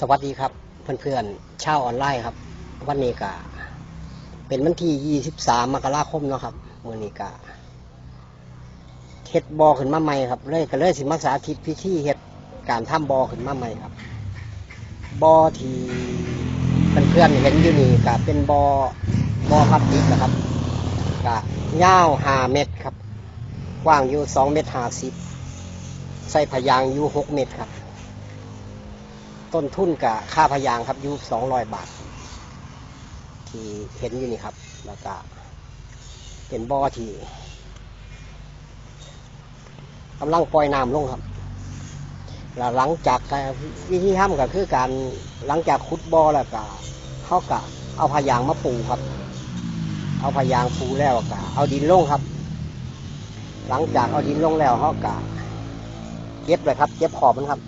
สวัสดีครับเพื่อนๆชาวออนไลน์ครับ วันนี้ก็เป็นวันที่23มกราคมเนาะครับมือนี้ก็เฮ็ดบอขึ้นมาใหม่ครับเลยก็เลยสิมาสาธิตพิธีเฮ็ดการทำบอขึ้นมาใหม่ครับบอที่เพื่อนๆเห็นอยู่นี่ก็เป็นบอบอพลาสติกนะครับก็ยาว5เมตรครับ กว้างอยู่2เมตร50ใส่พยางอยู่6เมตรครับ ต้นทุนกับค่าพยางครับยูสองร้อยบาท ที่เห็นอยู่นี่ครับ แล้วก็เป็นบ่อที่กำลังปล่อยน้ำลงครับแล้วหลังจากวิธีทำก็คือการหลังจากขุดบ่อแล้วก็เขาก็เอาพยางมาปูครับ เอาพยางปูแล้วก็เอาดินลงครับ หลังจากเอาดินลงแล้วเขาก็เก็บเลยครับเก็บขอบมันครับ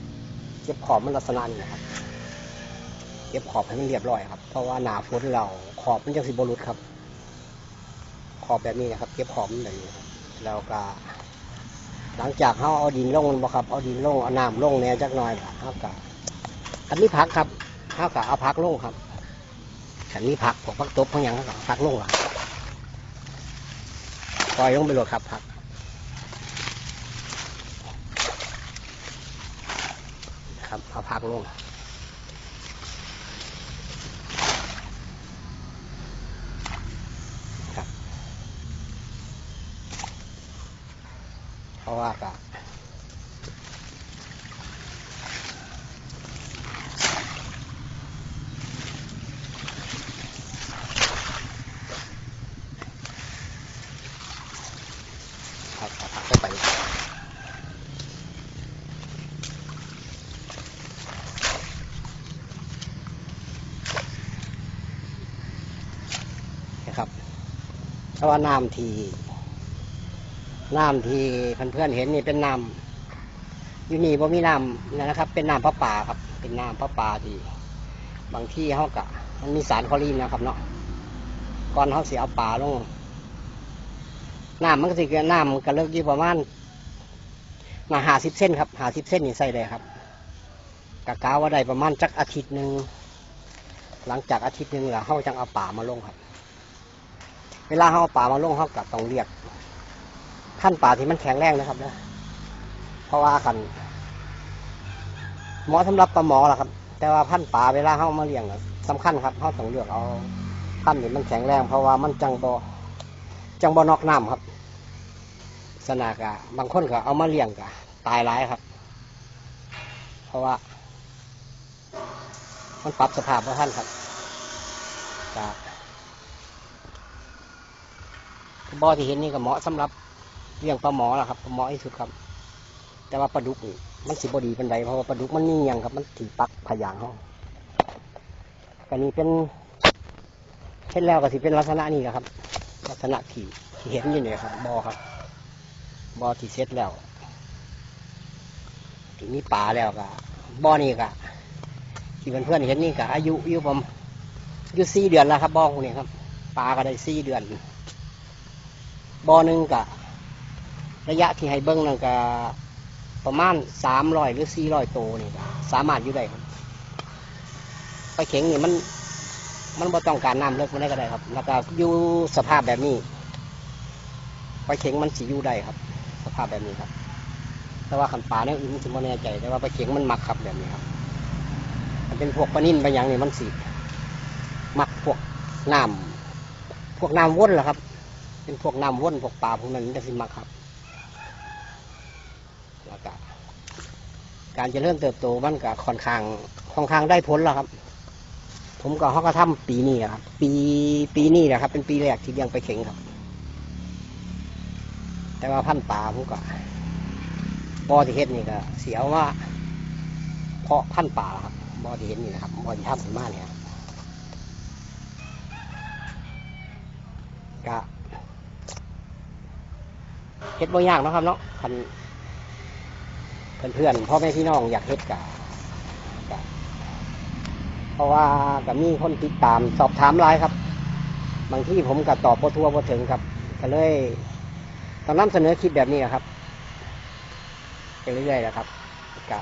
เก็บขอบมันลักษณะนี้นะครับเก็บขอบให้มันเรียบร้อยครับ เพราะว่าหนาฝนเราขอบมันจะสิบรุษครับ ขอบแบบนี้นะครับเก็บขอบมันแบบนี้ครับแล้วก็หลังจากเขาเอาดินลงมันบ่ครับเอาดินลงเอาน้ำลงแน่จักหน่อยครับเขาก็อันนี้พักครับเขาก็เอาพักลงครับอันนี้พักพวกพักตบพักยังเขาก็เอาพักลงละปล่อยลงไปเลยครับพัก ครับเอาพักลงครับเพราะว่าก็ครับเอาพักเข้าไป นะครับ เพราะว่าน้ำทีน้ำที่เพื่อนๆเห็นนี่เป็นน้ำอยู่นี่บ่มีน้ำนะครับ เป็นน้ำประป่าครับ เป็นน้ำประป่าที่บางที่เขากะมันมีสารคลอรีนนะครับเนาะก่อนเขาเสียเอาปลาลงน้ำมันก็สิเกินน้ำมันก็เลิกอยู่ประมาณมาหาสิบเส้นครับหาสิบเส้นนี่ใส่เลยครับกะกาว่าได้ประมาณจักอาทิตย์หนึ่งหลังจากอาทิตย์หนึ่งแล้วเขาจังเอาป่ามาลงครับ เวลาเขาป่ามาลงเขากับต้องเรียกขั้นป่าที่มันแข็งแรงนะครับนะเพราะว่าคันหมอสำหรับปลาหมอล่ะครับ แต่ว่าพันป่าเวลาเขาเอามาเลี้ยงน่ะสำคัญครับเขาต้องเลือกเอาพันธุ์ที่มันแข็งแรง เพราะว่ามันจังบอจังบอนอกน้ำครับ สนากะบางคนก็เอามาเลี้ยงกะตายหลายครับ เพราะว่า มันปรับสภาพของท่านครับกะ บ่อที่เห็นนี่ก็เหมาะสำหรับเลี้ยงปลาหมอแหละครับปลาหมอที่สุดครับ แต่ว่าปลาดุกมันสิบดีเป็นไดเพราะว่าปลาดุกมันนี่ยังครับ มันถีปักพยางห้องอันนี้เป็นเช่นแล้วก็สิเป็นลักษณะนี้ครับ ลักษณะที่ที่เห็นอยู่เนี่ยครับบ่อครับบ่อที่เสร็จแล้วที่มีปลาแล้วก็บ่อนี่ก็ที่เพื่อนๆเห็นนี่ก็อายุอยู่ประมอายุสี่เดือนแล้วครับบ่อพวกนี้ครับปลาก็ได้สี่เดือน บ่อหนึ่งกะ ระยะที่ให้เบิ้งนั่นกะประมาณสามร้อยหรือสี่ร้อยโตวนี่ก็สามารถอยู่ได้ครับปลาเข็งนี่มัน มันบ่ต้องการน้ำเลิกมันได้ก็ได้ครับ แล้วก็อยู่สภาพแบบนี้ปลาเข็งมันสิอยู่ได้ครับ สภาพแบบนี้ครับ แต่ว่าขันปลาเนี่ยอื่นผมไม่แน่ใจ แต่ว่าปลาเข็งมันมักครับแบบนี้ครับมันเป็นพวกปลานิ่นปลาหยังนี่มันสิมักพวกน้ำพวกน้ำวนแหละครับ เป็นพวกน้ำว่นพวกปลาพวกนั้นจะสิมักครับแล้วก็การจะเริ่มเติบโตมันก็ค่อนข้างค่อนข้างได้ผลแล้วครับ ผมก็เขาก็ทำปีนี้นะครับ ปีปีนี้นะครับ เป็นปีแรกที่เลี้ยงไปเข็งครับ แต่ว่าพันธ์ปลาผมก็บอที่เฮ็ดนี่ก็เสียว่า เพราะพันธ์ปลาครับบอที่เห็นนี่นะครับบอที่ทำขึ้นมากเนี่ยก็ ฮ็ดบ่ยากเนาะครับเนาะคันเพื่อนๆพ่อแม่พี่น้องอยากเฮ็ดกะกะเพราะว่าก็มีคนติดตามสอบถามหลายครับ บางที่ผมก็ตอบบ่ทั่วบ่ถึงครับก็เลยตองนำเสนอคลิปแบบนี้ครับไปเรื่อยๆนะครับกะ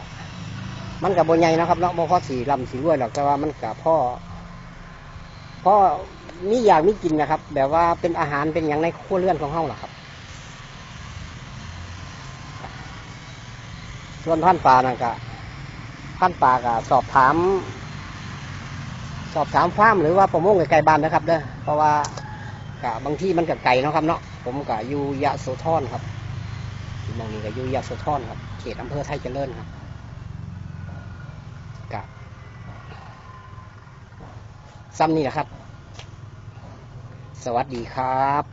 มันกับบนใหญ่นะครับเนาะบ่พอสีลำสีรวยหรอกแต่ว่ามันกับพ่อพ่อมีอยากมีกินนะครับ แบบว่าเป็นอาหารเป็นอย่างในครัวเรือนของเฮาล่ะครับ ส่วนท่านปลานั่นก็ท่านปลาก็สอบถาม สอบถามฟาร์มหรือว่าประมงไกลๆบ้านนะครับเด้อเพราะว่าก็บางที่มันก็ไกลเนาะครับเนาะผมก็อยู่ยะโสธรครับมองนี้ก็อยู่ยะโสธรครับเขตอำเภอไทยเจริญครับกะซ้ำนี่แหละครับ สวัสดีครับ